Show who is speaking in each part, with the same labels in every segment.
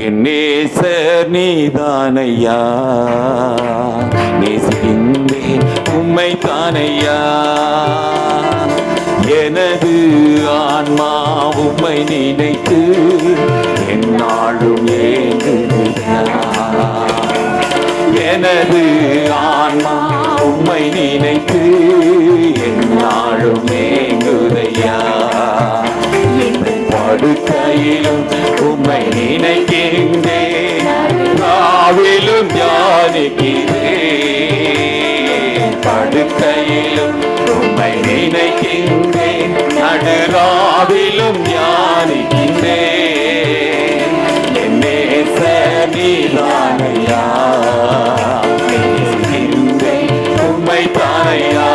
Speaker 1: என் நேசர் நீதானையா? நேசிக்கின்றேன் உம்மை தானையா எனது ஆன்மா உம்மை நினைத்து என்னாலும் ஏங்குதையா எனது ஆன்மா உம்மை நினைத்து என்னாலும் ஏங்குதையா? படுக்கையிலும் உம்மை நினைக்கின்றேன் நாவிலும் தியானிக்கிறேன். படுக்கையிலும் உம்மை நினைக்கின்றேன் நடுராவிலும் தியானிக்கின்றேன் என்னே சனிதானையா உம்மை தானையா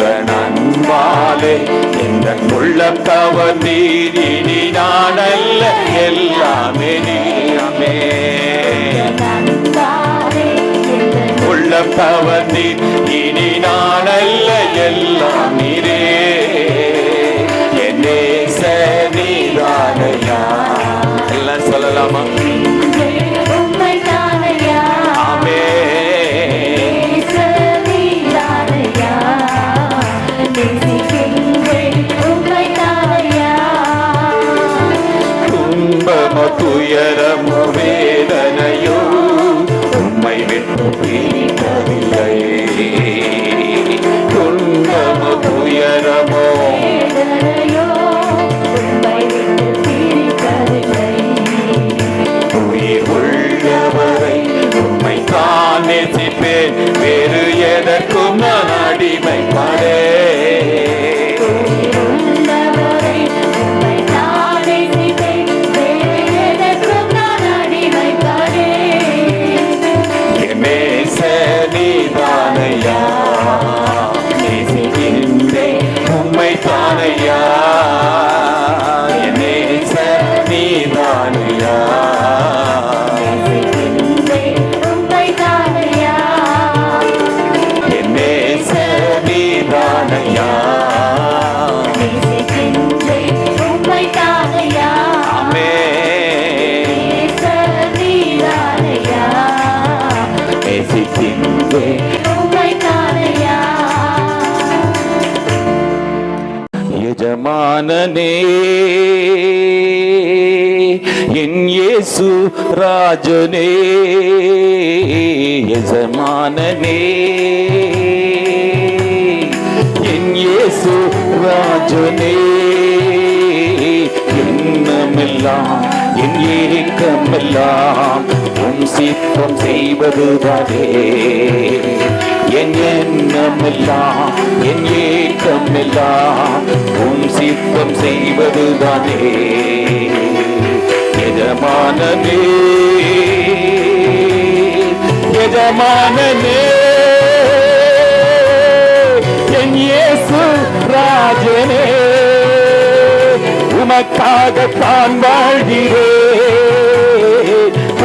Speaker 1: உங்க நன்பாலே இந்த உள்ளம் கவர்ந்தீர் இனி நானல்ல எல்லாமே எல்லாமே நீமே உள்ளம் நீர் இனி நானல்ல எல்லாம் நீரே. என்னே சனிதானையா எல்லாம் சொல்லலாமா? உயிர் உள்ளவரை உம்மை தான் நேசிப்பேன். வேறு எதற்கும் நான் அடிமைப்படே. எஜமானனே. என் இயேசு ராஜனே. எஜமானனே. என் இயேசு ராஜனே. என்னமெல்லாம் என் ஏக்கமெல்லாம் உன் சித்தம் செய்வதுதானே என் எண்ணமெல்லாம் என் ஏக்கமெல்லாம் உன் சித்தம் செய்வதுதானே எஜமானனே எஜமானனே என் இயேசு ராஜனே. உமக்காகத்தான் வாழ்கிறேன்.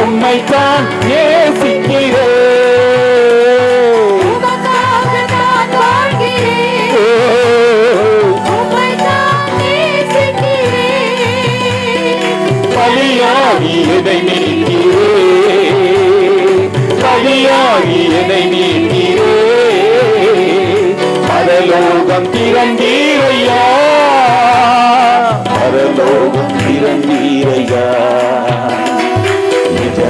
Speaker 1: உம்மைத்தான் ஏச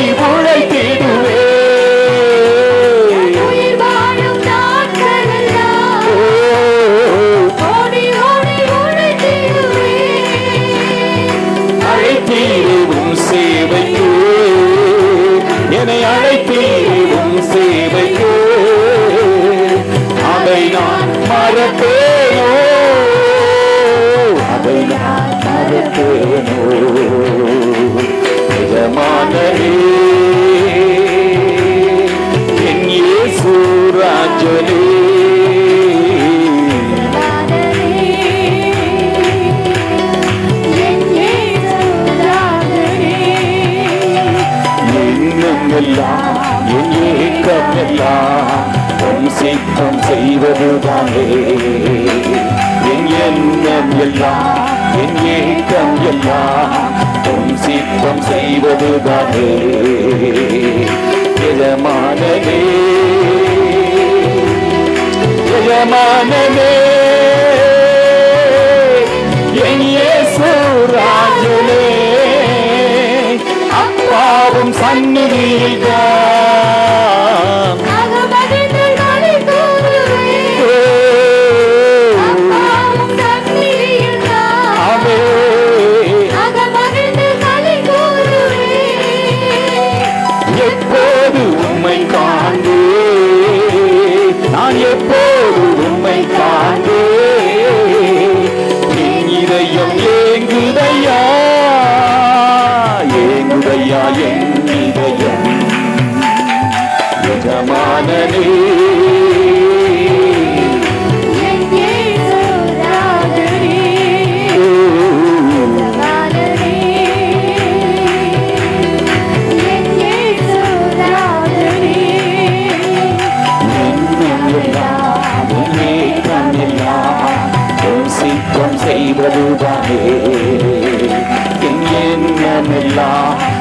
Speaker 1: 你 எண்ணம் எல்லாம் என் ஏக்கம் எல்லாம் உன் சித்தம் செய்வதுதானே. எஜமானனே எஜமானனே அப்பாவும் சந்நிதியில் தான் எஜமானனே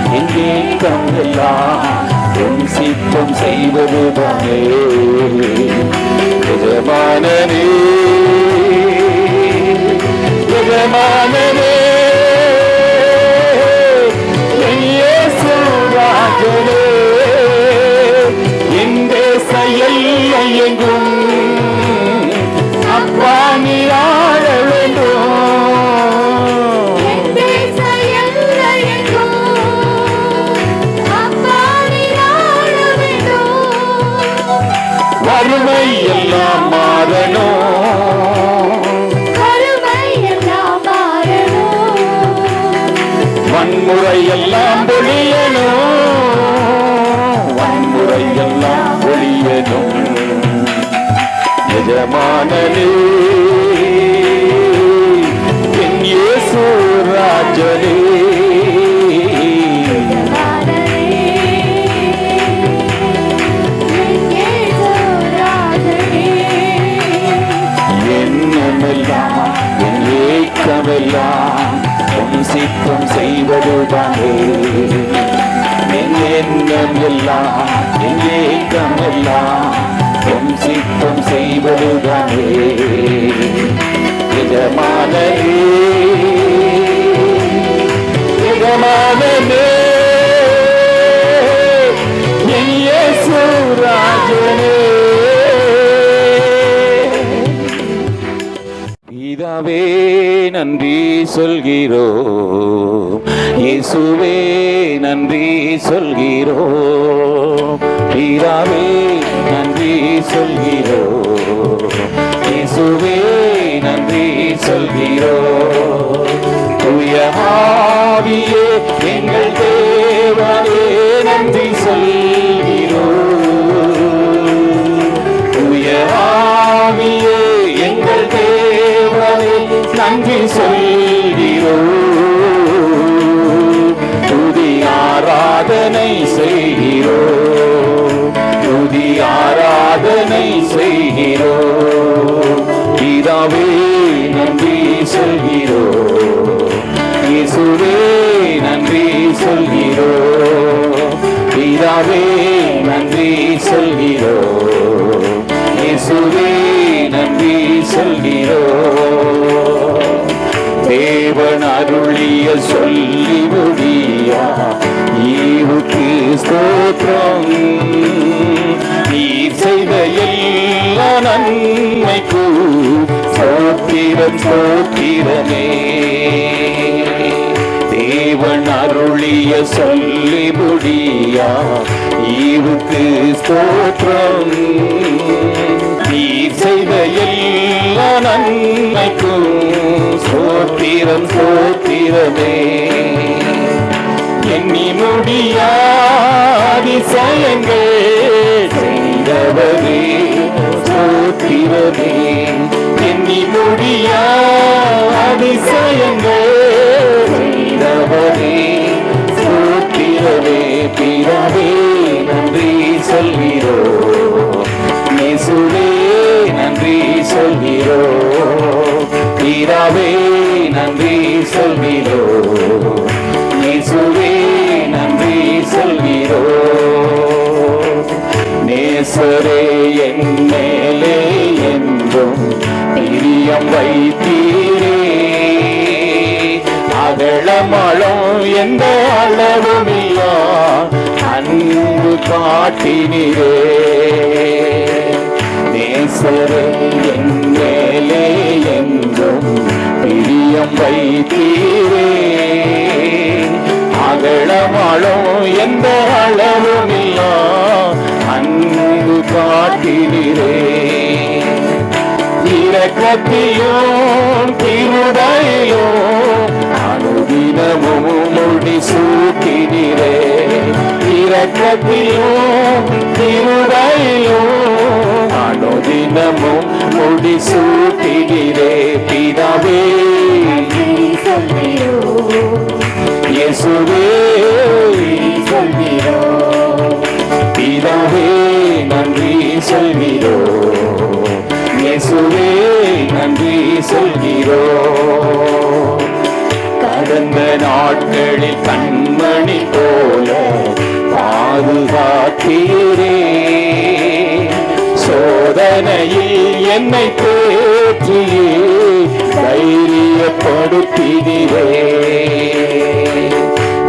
Speaker 1: எண்ணமெல்லாம் எல்லாம் உன் சித்தம் செய்வதுதானே எஜமானனே எஜமானனே என் எங்கும் வன்முறையெல்லாம் எல்லாம் வன்முறையெல்லாம் வன்முறை எஜமானனே உன் சித்தம் செய்வதுதானே எஜமானே எஜமானே பிதாவே நன்றி சொல்கிறோம். இயேசுவே நன்றி சொல்கிறோம். பிதாவே நன்றி சொல்கிறோ. இயேசுவே நன்றி சொல்கிறோ. தூய எங்கள் தேவனே நன்றி சொல்கிறோ. தூய எங்கள் தேவனே நன்றி சொல்கிறோ. துதி ஆராதனை ஆராதனை செய்கிறோ. பிதாவே நன்றி சொல்கிறோ. இசுவே நன்றி சொல்கிறோ. பிதாவே நன்றி சொல்கிறோ. இசுவே நன்றி சொல்கிறோ. தேவன் அருளிய சொல்லி முடியா ஈவுக்கு ஸ்தோத்திரம் சோத்திரம் சோத்திரமே. தேவன் அருளிய சொல்லி முடியா. இவுக்கு ஸ்தோத்திரம். நீ செய்த எல்லா நன்மைக்கும் சோத்திரம் சோத்திரமே. எண்ணி முடியா அதிசயங்கள் செய்தவரே சோத்திரமே. எண்ணி முடியா அதிசயங்கள் செய்தவரே சோத்திரமே பிறவே நன்றி சொல்கிறோ. நேசுவே நன்றி சொல்கிறோ. பிறவே நன்றி சொல்கிறோ. நேசுவே நன்றி சொல்கிறோ. நேசரே எந்த அளவுமில்லா அன்பு காட்டினே நேசரே என் மேலே என்றும் பிரியம் வைத்தீரே. அகலமளம் எந்த அளவுமில்லா அன்பு காட்டினே இரக்கத்திலும் திருடையிலும் இரக்கத்திலும் திருடையிலும் அனுதினமும் முடி சூட்டினீரே பிதாவே இயேசுவே
Speaker 2: சொல்கிறோம்
Speaker 1: பிதாவே நன்றி சொல்கிறோ இயேசுவே நன்றி சொல்கிறோ கடந்த நாட்களில் கண்மணி போல பாதுகாத்தீரே. சோதனையில் என்னை தேற்றியே தைரியப்படுத்தினே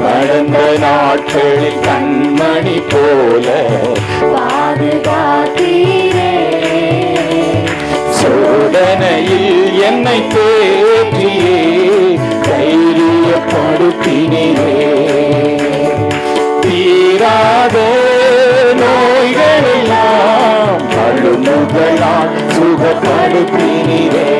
Speaker 1: கடந்த நாட்களில் கண்மணி போல
Speaker 2: பாதுகாத்தீரே.
Speaker 1: சோதனையில் என்னை தேற்றியே
Speaker 2: தைரியப்படுத்தினே தீரா
Speaker 1: We need it